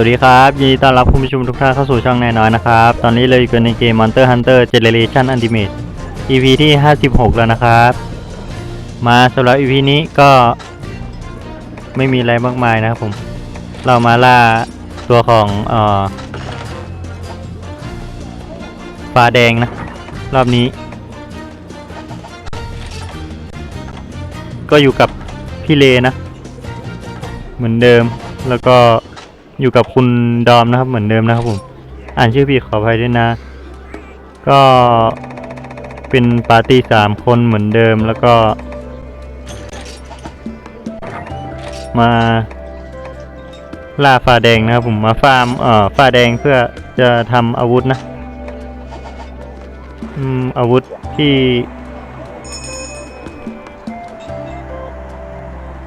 วัสดีครับยินดีต้อนรับคุณผู้ชมทุกท่านเข้าสู่ช่องแน่นอนนะครับ ตอนนี้เราอยู่กันในเกม Monster Hunter Generation Ultimate EP ที่ 56 แล้วนะครับ มาสำหรับ EP นี้ก็ไม่มีอะไรมากมายนะครับผม เรามาล่าตัวของอ่อฟ้าแดงนะ รอบนี้ ก็อยู่กับพี่เลนะ เหมือนเดิมแล้วก็ อยู่กับคุณดอมนะครับเหมือนเดิมนะครับผม อ่านชื่อผิดขออภัยด้วยนะ ก็เป็นปาร์ตี้สามคนเหมือนเดิมแล้วก็ มาล่าฟ้าแดงนะครับผมมาฟาร์มเอ่อฟ้าแดงเพื่อจะทำอาวุธนะ อืมอาวุธที่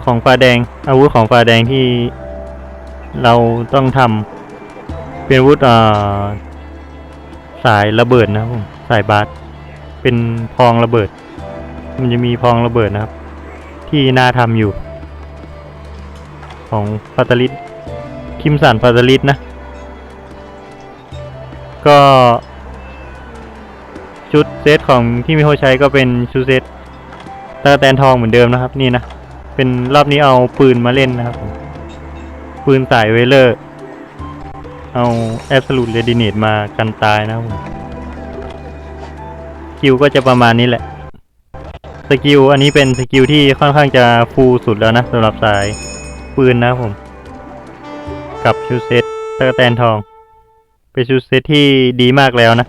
ของฟ้าแดง อาวุธของฟ้าแดงที่ เราต้องทำเป็นวุธสายระเบิดนะครับผมสายบาสเป็นพองระเบิด มันจะมีพองระเบิดนะครับ ที่น่าทำอยู่ ของฟาตาลิสคิมสันฟาตาลิสนะ ก็ชุดเซตของที่มิโฮใช้ก็เป็นชุดเซตตะแตนทองเหมือนเดิมนะครับ นี่นะ เป็นรอบนี้เอาปืนมาเล่นนะครับผม ปืนสายเวเลอร์ เอาแอบสูตเรดิเนตมากันตายนะครับผมสกิลก็จะประมาณนี้แหละ สกิลอันนี้เป็นสกิลที่ค่อนข้างจะฟูลสุดแล้วนะสำหรับสายปืนนะผม กับชูเซตตะกแตนทอง เป็นชูเซตที่ดีมากแล้วนะ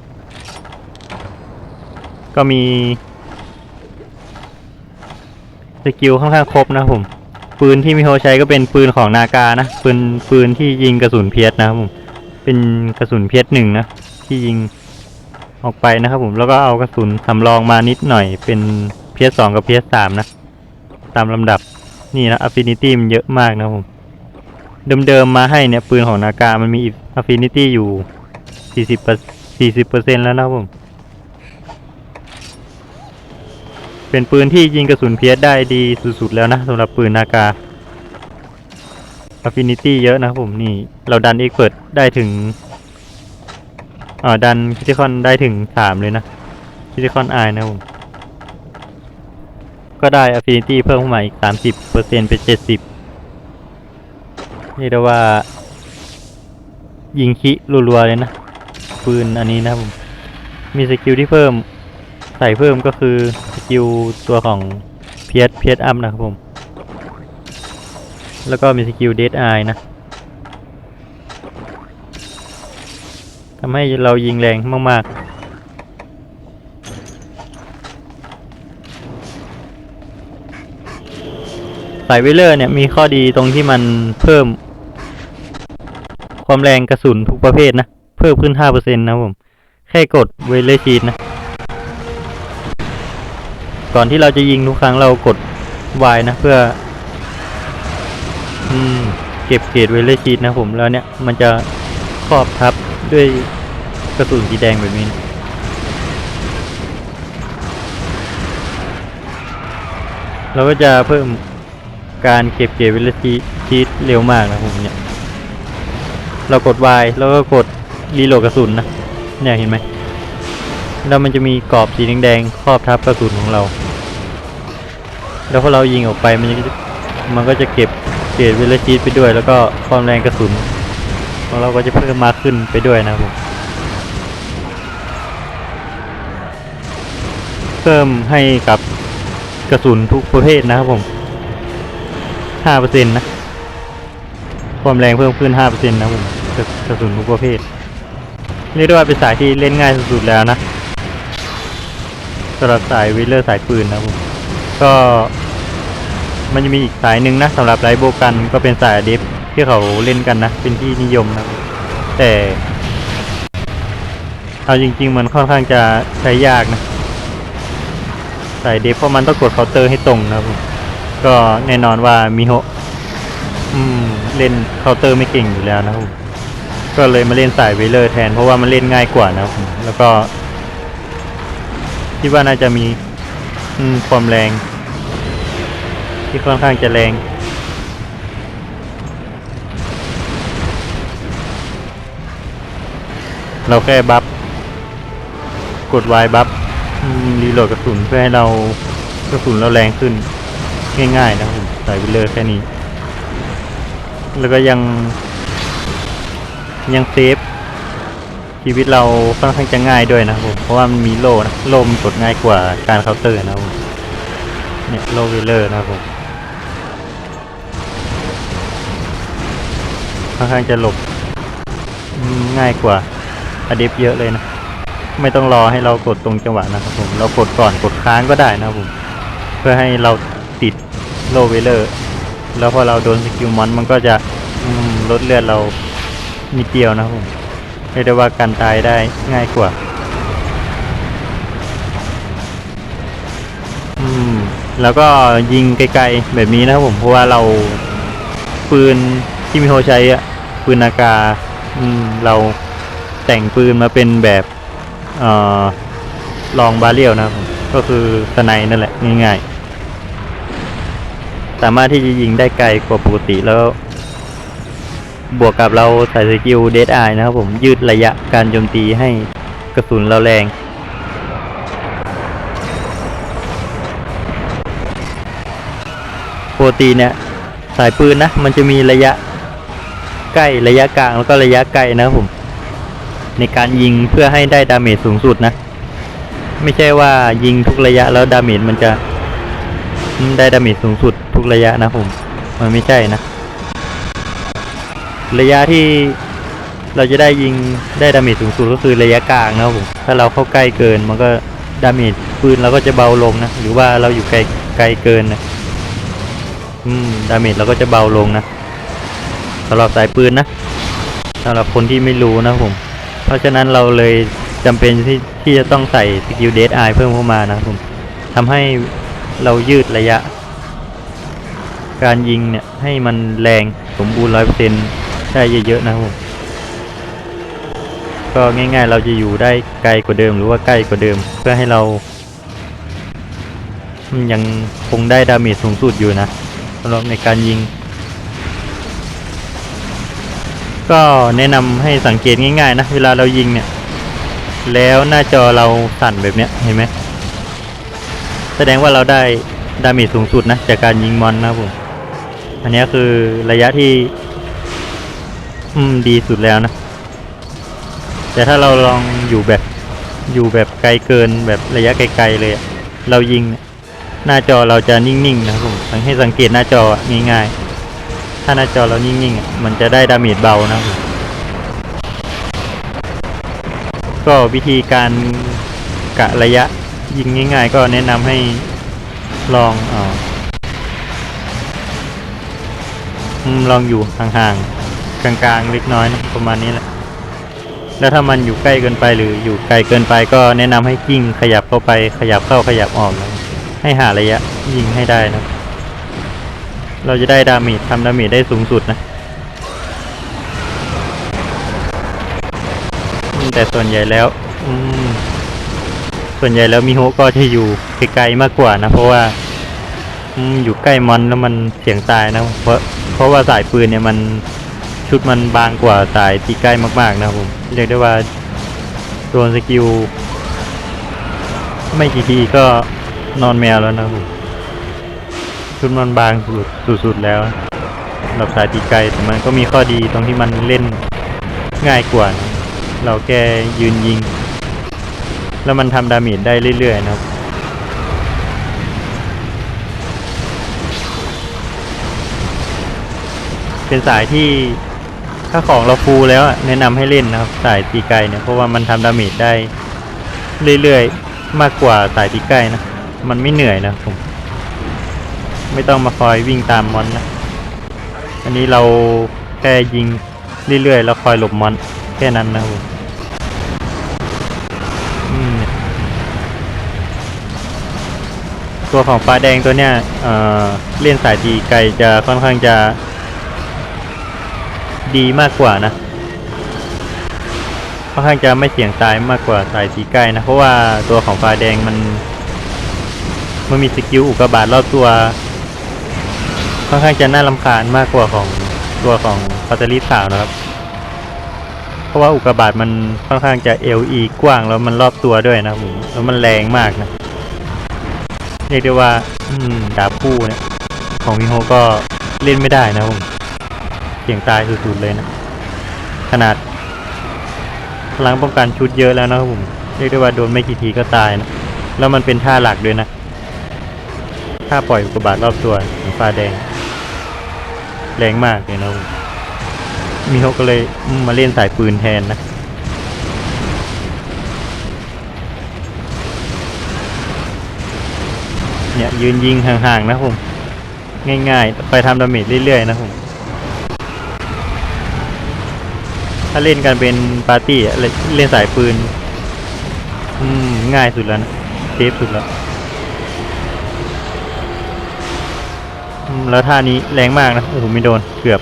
ก็มี สกิลค่อนข้างครบนะผม ปืนที่มิโฮใช้ก็เป็นปืนของนากานะ ปืนปืนที่ยิงกระสุนเพียสนะครับผม เป็นกระสุนเพียสหนึ่งนะ ที่ยิงออกไปนะครับผม แล้วก็เอากระสุนสำรองมานิดหน่อย เป็นเพียสสองกับเพียสสามนะ ตามลำดับ นี่นะ affinity มันเยอะมากนะครับผม เดิมๆมาให้เนี่ยปืนของนาการมันมี affinity อยู่สี่สิบสี่สิบเปอร์เซ็นแล้วนะครับผม เป็นปืนที่ยิงกระสุนเพียสได้ดีสุดๆแล้วนะสำหรับปืนนากา Affinity เยอะนะผมนี่เราดันเอ็กเปิดได้ถึงอ่าดันคิติคอนได้ถึงสามเลยนะคิติคอนไอนะผมก็ได้ Affinity เพิ่มขึ้นมาอีกสามสิบเปอร์เซ็นเป็นเจ็ดสิบนี่ได้ว่า ยิงคิรัวๆเลยนะ ปืนอันนี้นะผม มีสกิลที่เพิ่มใส่เพิ่มก็คือ กิลตัวของเพียสเพียสอัพนะครับผม แล้วก็มีสกิลเดดไอนะทำให้เรายิงแรงมาก ๆสายเวเลอร์เนี่ยมีข้อดีตรงที่มันเพิ่ม ความแรงกระสุนทุกประเภทนะ เพิ่มขึ้น 5%นะครับผม แค่กดเวเลอร์ชีตนะ ก่อนที่เราจะยิงทุกครั้งเรากด Y นะเพื่ออืมเก็บเกรดเวลเลชีตนะผมแล้วเนี่ยมันจะครอบทับด้วยกระสุนสีแดงแบบนี้นะเราก็จะเพิ่มการเก็บเกรดเวลเลชีตเร็วมากนะผมเนี่ยเรากด Y แล้วก็กดรีโหลดกระสุนนะเนี่ยเห็นไหมแล้วมันจะมีกรอบสีแดงๆครอบทับกระสุนของเรา แล้วพอเรายิงออกไปมันมันก็จะเก็บเกรดเวลชีตไปด้วย แล้วก็ความแรงกระสุนของเราก็จะเพิ่มมากขึ้นไปด้วยนะครับผมเพิ่มให้กับกระสุนทุกประเภทนะครับผมห้าเปอร์เซ็นต์นะ ความแรงเพิ่มขึ้นห้าเปอร์เซ็นต์นะผมกระกระสุนทุกประเภทเรียกได้ว่าเป็นสายที่เล่นง่ายสุดๆแล้วนะสำหรับสายวิลเลอร์สายปืนนะครับผม ก็มันจะมีอีกสายหนึ่งนะสำหรับไรโบกันก็เป็นสายเดฟที่เขาเล่นกันนะ เป็นที่นิยมนะแต่เอาจริง ๆ มันค่อนข้างจะใช้ยากนะสายเดฟเพราะมันต้องกดเคาน์เตอร์ให้ตรงนะครับก็แน่นอนว่ามิโฮอืมเล่นเคาน์เตอร์ไม่เก่งอยู่แล้วนะครับก็เลยมาเล่นสายเวเลอร์แทนเพราะว่ามันเล่นง่ายกว่านะครับแล้วก็คิดว่าน่าจะมีอืมความแรง ที่ค่อนข้างจะแรงเราแค่บัฟกด Y บัฟรีโหลดกระสุนเพื่อให้เรากระสุนเราแรงขึ้น ง่ายๆนะครับผมใส่ไปเลยแค่นี้ แล้วก็ยัง ยังเซฟชีวิตเราค่อนข้างจะง่ายด้วยนะครับผมเพราะว่ามันมีโล่นะโล่มกดง่ายกว่าการเคาน์เตอร์นะครับผมเนี่ยโล่วิลเลอร์นะครับ ค่อนข้างจะหลบง่ายกว่าอเดฟเยอะเลยนะ ไม่ต้องรอให้เรากดตรงจังหวะนะครับผมเรากดก่อนกดค้างก็ได้นะครับผมเพื่อให้เราติดโลเวลเลอร์แล้วพอเราโดนสกิลมอนมันก็จะลดเลือดเรานิดเดียวนะครับผมเรียกได้ว่าการตายได้ง่ายกว่าอืมแล้วก็ยิงไกลๆแบบนี้นะครับผมเพราะว่าเราปืนที่มิโฮใช้อะ ปืนนากาอืมเราแต่งปืนมาเป็นแบบเอ่อลองบาเรียลนะครับผมก็คือสไนนั่นแหละง่ายๆ สามารถที่จะยิงได้ไกลกว่าปกติแล้ว บวกกับเราใส่สกิลเดดไอนะครับผมยืดระยะการโจมตีให้กระสุนเราแรงปกติเนี่ยสายปืนนะ มันจะมีระยะ ใกล้ระยะกลางแล้วก็ระยะไกลนะครับผม ในการยิงเพื่อให้ได้ดาเมจสูงสุดนะ ไม่ใช่ว่ายิงทุกระยะแล้วดาเมจมันจะได้ดาเมจสูงสุดทุกระยะนะผม มันไม่ใช่นะ ระยะที่เราจะได้ยิงได้ดาเมจสูงสุดก็คือระยะกลางนะครับผมถ้าเราเข้าใกล้เกินมันก็ดาเมจปืนเราก็จะเบาลงนะ หรือว่าเราอยู่ไกลไกลเกินนะอืมดาเมจเราก็จะเบาลงนะำหรับสายปืนนะสำหรับคนที่ไม่รู้นะผม เพราะฉะนั้นเราเลยจำเป็นที่ที่จะต้องใส่สกิลเดดไอเพิ่มเข้ามานะครับผมทำให้เรายืดระยะ การยิงเนี่ยให้มันแรงสมบูรณ์ร้อยเปอร์เซ็นได้เยอะๆนะครับผมก็ง่ายๆ เราจะอยู่ได้ไกลกว่าเดิมหรือว่าใกล้กว่าเดิม เพื่อให้เรา ยังคงได้ดาเมจสูงสุดอยู่นะสำหรับในการยิง ก็แนะนำให้สังเกตง่าย ๆ นะ เวลาเรายิงเนี่ย แล้วหน้าจอเราสั่นแบบเนี้ยเห็นไหมแสดงว่าเราได้ดาเมจสูงสุดนะ จากการยิงมอนนะครับผม อันนี้คือระยะที่ อืมดีสุดแล้วนะ แต่ถ้าเราลองอยู่แบบอยู่แบบไกลเกินแบบระยะไกลๆเลยเรายิงหน้าจอเราจะนิ่งๆนะครับผมให้สังเกตหน้าจอง่ายๆ ถ้าหน้าจอเรานิ่งๆอะมันจะได้ดาเมจเบานะ ก็วิธีการกะระยะยิงง่าย ๆ ก็แนะนำให้ลองออลองอยู่ห่างๆ กลางๆ เล็กน้อยนะประมาณนี้แหละ แล้วถ้ามันอยู่ใกล้เกินไปหรืออยู่ไกลเกินไปก็แนะนำให้กิ้งขยับเข้าไปขยับเข้าขยับออกนะให้หาระยะยิงให้ได้นะ เราจะได้ดาเมจทำดาเมจได้สูงสุดนะ แต่ส่วนใหญ่แล้ว ส่วนใหญ่แล้วมิโฮก็จะอยู่ไกลๆมากกว่านะ เพราะว่าอยู่ใกล้มอนแล้วมันเสี่ยงตายนะ เพราะเพราะว่าสายปืนเนี่ยมันชุดมันบางกว่าสายที่ใกล้มากๆนะผมเรียกได้ว่าโดนสกิลไม่กี่ทีก็นอนแมวแล้วนะผม ชุดมันบางสุดสุดๆแล้วหรับสายตีไกลแต่มันก็มีข้อดีตรงที่มันเล่นง่ายกว่านะเราแค่ยืนยิง แล้วมันทำดาเมจได้เรื่อยๆนะครับเป็นสายที่ถ้าของเราฟูลแล้วแนะนำให้เล่นนะครับ สายตีไกลเนี่ยเพราะว่ามันทำดาเมจได้เรื่อยๆ มากกว่าสายตีใกล้นะ มันไม่เหนื่อยนะผม ไม่ต้องมาคอยวิ่งตามมอนนะ อันนี้เราแค่ยิงเรื่อยๆ แล้วคอยหลบมอนแค่นั้นนะครับตัวของฟ้าแดงตัวเนี้ยเเล่นสายตีไกลจะค่อนข้างจะ ดีมากกว่านะ ค่อนข้างจะไม่เสี่ยงตายมากกว่าสายสีใกล้นะ เพราะว่าตัวของฟ้าแดงมัน มันมีสกิลอุกกาบาตรอบตัว ค่อนข้างจะน่ารำคาญมากกว่าของตัวของพัตเตอรี่ขาวนะครับ เพราะว่าอุกกาบาตมันค่อนข้างจะ LE กว้างแล้วมันรอบตัวด้วยนะผมแล้วมันแรงมากนะเรียกได้ว่าดาบคู่เนี่ยของมิโฮก็เล่นไม่ได้นะผมเสี่ยงตายสุดๆเลยนะ ขนาดพลังป้องกันชุดเยอะแล้วนะครับผมเรียกได้ว่าโดนไม่กี่ทีก็ตายนะ แล้วมันเป็นท่าหลักด้วยนะถ้าปล่อยอุกกาบาตรอบตัวของฟ้าแดง แรงมากเลยนะมมิโฮก็เลยมาเล่นสายปืนแทนนะเนี่ยยืนยิงห่างๆนะผม ง่ายๆ ไปทำดาเมจเรื่อยๆนะผม ถ้าเล่นกันเป็นปาร์ตี้อะเล่นเล่นสายปืน อืม ง่ายสุดแล้วนะเซฟสุดแล้วอืม แล้วท่านี้แรงมากนะโอ้โหไม่โดนเกือบ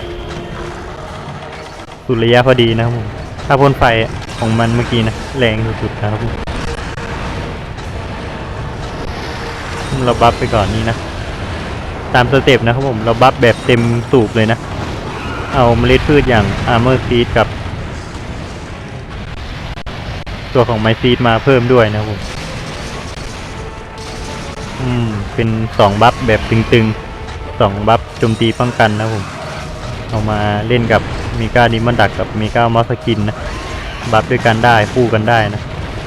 สุดระยะพอดีนะครับผมถ้าพ่นไฟของมันเมื่อกี้นะแรงสุดๆนะครับผมเราบัฟไปก่อนนี้นะ ตามสเต็ปนะครับผมเราบัฟแบบเต็มสูบเลยนะ เอาเมล็ดพืชอย่าง Armor Seed กับ ตัวของไมซีดมาเพิ่มด้วยนะครับผม อืม เป็นสองบัฟแบบตึงๆ สองบัฟโจมตีป้องกันนะผม เอามาเล่นกับมีก้าดิมันดักกับมีก้ามอสกินนะ บัฟด้วยกันได้คู่กันได้นะ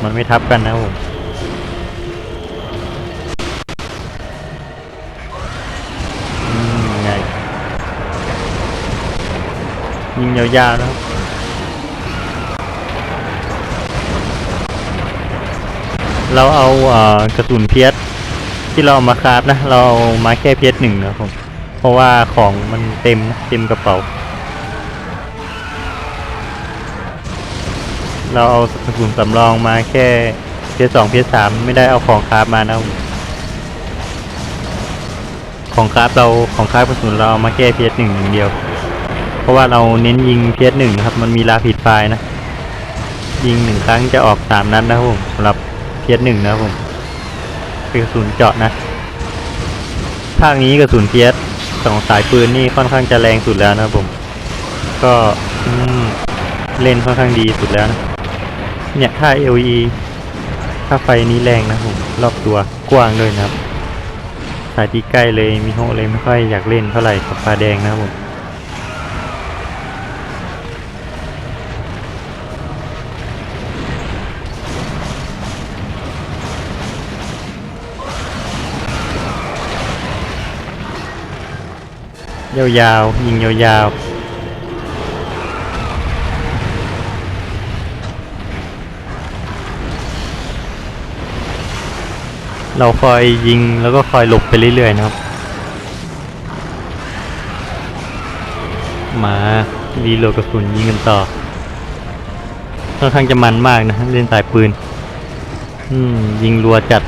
มันไม่ทับกันนะผมยิงยาวๆนะครับเราเอาเอ่อกระสุนเพียสที่เราเอามาคราฟนะ เราเอามาแค่เพียสหนึ่งนะผม เพราะว่าของมันเต็มเต็มกระเป๋า เราเอากระสุนสำรองมาแค่เพียสสองเพียสสามไม่ได้เอาของคราฟมานะผมของคราฟเราของคราฟกระสุนเราเอามาแก้เพียหนึ่งอย่างเดียว เพราะว่าเราเน้นยิงเพียหนึ่งครับ มันมีลาผิดไฟนะ ยิงหนึ่งครั้งจะออกสามนัดนะครับผมสำหรับเพียหนึ่งนะครับผมเป็นกระสุนเจาะนะภาคนี้กระสุนเพียส สองสายปืนนี่ค่อนข้างจะแรงสุดแล้วนะผม ก็มเล่นค่อนข้างดีสุดแล้วนะเนี่ยถ้า LE ถ้าไฟนี้แรงนะผมรอบตัวกว้างด้วยนะครับสายที่ใกล้เลยมีโฮเลยไม่ค่อยอยากเล่นเท่าไหร่กับปลาแดงนะครับผม ยาวๆยิงยาวๆเราคอยยิงแล้วก็คอยหลบไปเรื่อยๆนะครับ มารีโหลดกระสุนยิงกันต่อค่อนข้างจะมันมากนะเล่นสายปืน อืมยิงรัวจัด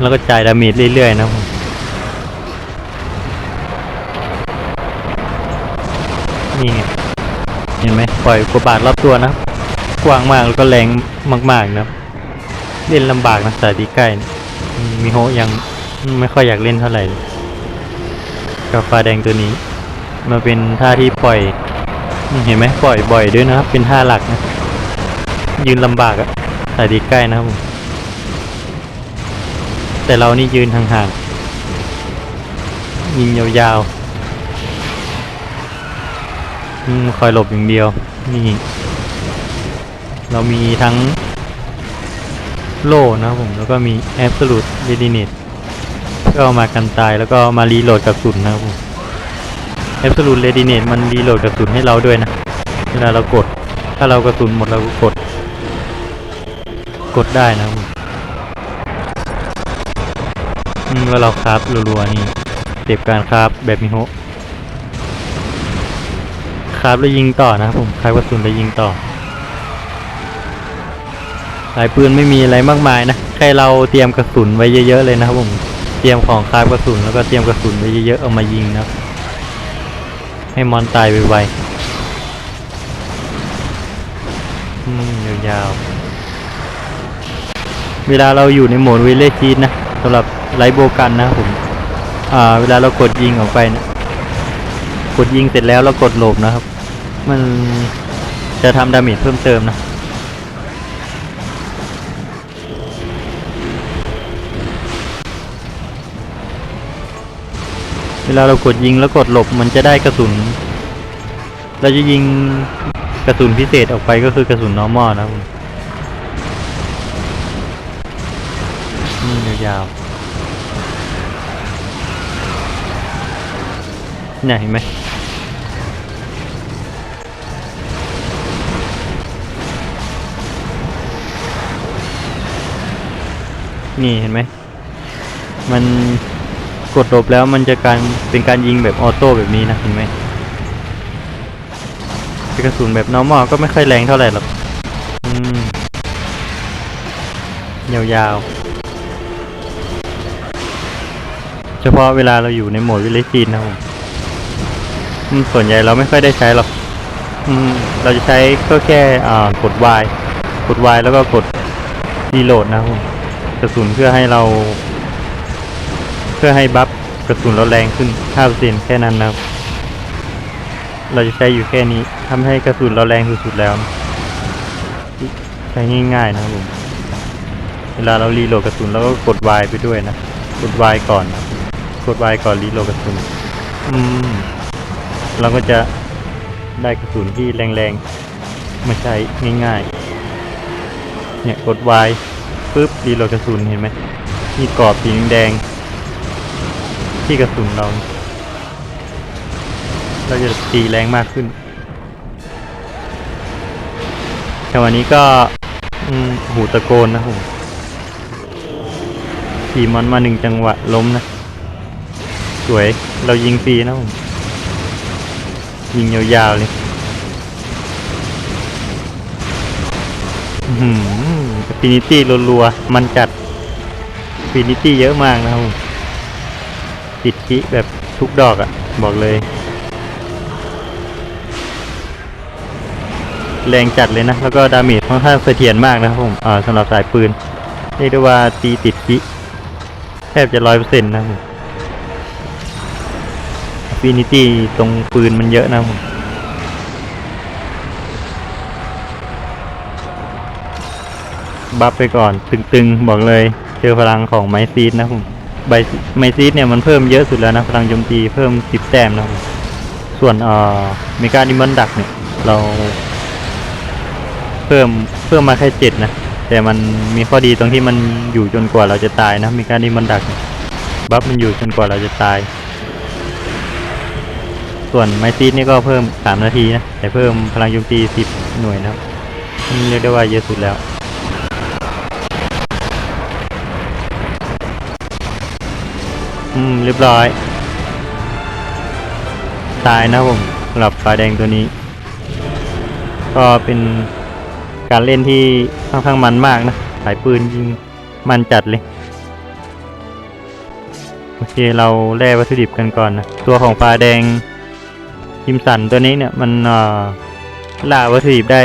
แล้วก็จ่ายดาเมจเรื่อยๆนะครับ นี่ไงเห็นไหมปล่อยกระบาดรอบตัวนะกว้างมากแล้วก็แรงมากๆนะครับเล่นลำบากนะสายดีใกล้มีโฮยังไม่ค่อยอยากเล่นเท่าไหร่กับฟ้าแดงตัวนี้มาเป็นท่าที่ปล่อย เห็นไหมปล่อยบ่อยด้วยนะครับ เป็นท่าหลักนะ ยืนลำบากอะสายดีใกล้นะครับแต่เรานี่ยืนห่างๆยิงยาวๆ อืมคอยหลบอย่างเดียว นี่ เรามีทั้งโล่นะครับผมแล้วก็มี absolute readiness เพื่อเอามากันตายแล้วก็มารีโหลดกระสุนนะครับผม absolute readiness มันรีโหลดกระสุนให้เราด้วยนะ เวลาเรากด ถ้าเรากระสุนหมดเราก็กด กดได้นะครับผมอืมแล้วเราคราฟรัวๆนี่เก็บการคราฟแบบมิโฮะ ครับแล้วยิงต่อนะครับผมคลายกระสุนแล้วยิงต่อสายปืนไม่มีอะไรมากมายนะแค่เราเตรียมกระสุนไว้เยอะๆเลยนะครับผมเตรียมของคลายกระสุนแล้วก็เตรียมกระสุนไว้เยอะๆเอามายิงนะให้มอนตายไวๆอืมยาวๆเวลาเราอยู่ในโหมดวิเลจีนนะสำหรับไลโบกันนะครับผมอ่าเวลาเรากดยิงออกไปนะกดยิงเสร็จแล้วเรากดหลบนะครับ มันจะทำดาเมจเพิ่มเติมนะเวลาเรากดยิงแล้วกดหลบมันจะได้กระสุน เราจะยิงกระสุนพิเศษออกไปก็คือกระสุน normal นะครับนี่ยาวๆเนี่ยเห็นไหม นี่เห็นไหม มันกดหลบแล้วมันจะการเป็นการยิงแบบออโต้แบบนี้นะเห็นไหมเป็นกระสุนแบบ normal ก็ไม่ค่อยแรงเท่าไหร่หรอกอืมยาวๆ เฉพาะเวลาเราอยู่ในโหมดวิลเลจีนนะครับผมส่วนใหญ่เราไม่ค่อยได้ใช้หรอกอืมเราจะใช้ก็แค่อ่ากด Y กด Y แล้วก็กดรีโหลดนะครับผม ระสุนเพื่อให้เรา เพื่อให้บัฟกระสุนเราแรงขึ้น5%แค่นั้นนะครับ เราจะใช้อยู่แค่นี้ทำให้กระสุนเราแรงสุดๆแล้ว ใช้ง่ายๆนะครับผมเวลาเรารีโหลดกระสุนเราก็กด Y ไปด้วยนะ กด Y ก่อนนะกด Y ก่อนรีโหลดกระสุนอืมเราก็จะได้กระสุนที่แรงๆมาใช้ง่ายๆ เนี่ยกด Y ปุ๊บรีโหลดกระสุนเห็นไหมมีกรอบสีแดง ที่กระสุนเรา เราจะตีแรงมากขึ้นแต่วันนี้ก็หูตะโกนนะผมขี่มันมาหนึ่งจังหวะล้มนะ สวยเรายิงฟรีนะผมยิงยาวๆเลยอืม ฟินิตี้รัวๆ มันจัดฟินิตี้เยอะมากนะครับผมติดคิแบบทุกดอกอะ่ะ บอกเลย แรงจัดเลยนะ แล้วก็ดาเมจค่อนข้างเสถียรมากนะครับผมอ่าสำหรับสายปืนเรียกได้ว่าตีติดคิแทบจะร้อยเปอร์เซ็นต์นะครับฟินิตี้ตรงปืนมันเยอะนะครับผม บัฟไปก่อน ตึงๆ บอกเลย เจอพลังของไมซีดนะผมใบไมซีดเนี่ยมันเพิ่มเยอะสุดแล้วนะ พลังโจมตีเพิ่มสิบแต้มนะผมส่วนเอ่อเมกาดิมอนดักเนี่ย เรา เพิ่มเพิ่มมาแค่เจ็ดนะ แต่มันมีข้อดีตรงที่มันอยู่จนกว่าเราจะตายนะเมกาดิมอนดักบัฟมันอยู่จนกว่าเราจะตาย ส่วนไมซีดนี่ก็เพิ่มสามนาทีนะ แต่เพิ่มพลังโจมตีสิบหน่วยนะครับเรียกได้ว่าเยอะสุดแล้ว อืม เรียบร้อย ตายนะผมสำหรับปลาแดงตัวนี้ ก็เป็นการเล่นที่ค่อนข้างมันมากนะสายปืนยิงมันจัดเลย โอเคเราแล่วัตถุดิบกันก่อนนะ ตัวของปลาแดงยิมสันตัวนี้เนี่ยมันล่าวัตถุดิบได้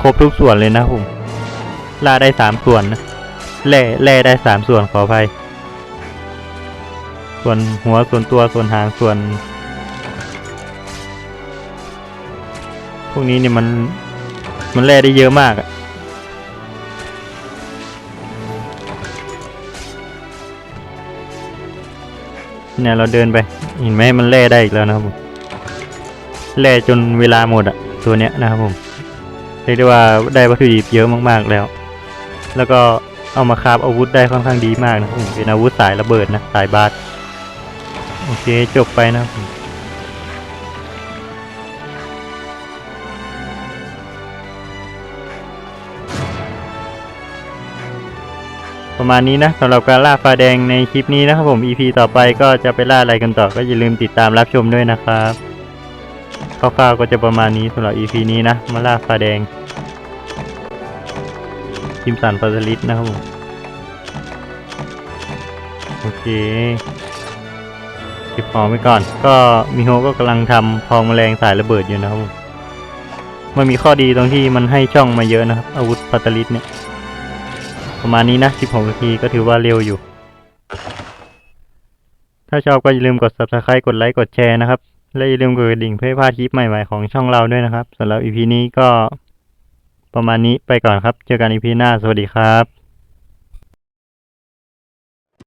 ครบทุกส่วนเลยนะผมล่าได้สามส่วนนะแล่แล่ได้สามส่วนขออภัย ส่วนหัวส่วนตัวส่วนหางส่วน พวกนี้เนี่ยมันมันแล่ได้เยอะมากอะเนี่ยเราเดินไปเห็นไหมมันแล่ได้อีกแล้วนะครับผมแล่จนเวลาหมดอะตัวเนี้ยนะครับผมเรียกได้ว่าได้วัตถุดิบเยอะมากๆแล้ว แล้วก็เอามาคราฟอาวุธได้ค่อนข้างดีมากนะครับผมเป็นอาวุธสายระเบิดนะสายบาส โอเค จบไปนะครับผมประมาณนี้นะสำหรับการล่าฟ้าแดงในคลิปนี้นะครับผม EP ต่อไปก็จะไปล่าอะไรกันต่อ ก็อย่าลืมติดตามรับชมด้วยนะครับคร่าวๆก็จะประมาณนี้สำหรับ EP นี้นะ มาล่าฟ้าแดงคิมสันฟาสลิสนะครับผม โอเค เก็บของไว้ก่อน ก็มิโฮก็กำลังทำพองแมลงสายระเบิดอยู่นะครับมันมีข้อดีตรงที่มันให้ช่องมาเยอะนะครับ อาวุธปัตตลิสเนี่ย ประมาณนี้นะ16นาทีก็ถือว่าเร็วอยู่ ถ้าชอบก็อย่าลืมกด subscribe กดไลค์กดแชร์นะครับ และอย่าลืมกดกระดิ่งเพื่อพลาดคลิปใหม่ๆของช่องเราด้วยนะครับสำหรับ EP นี้ก็ประมาณนี้ไปก่อนครับ เจอกัน EP หน้า สวัสดีครับ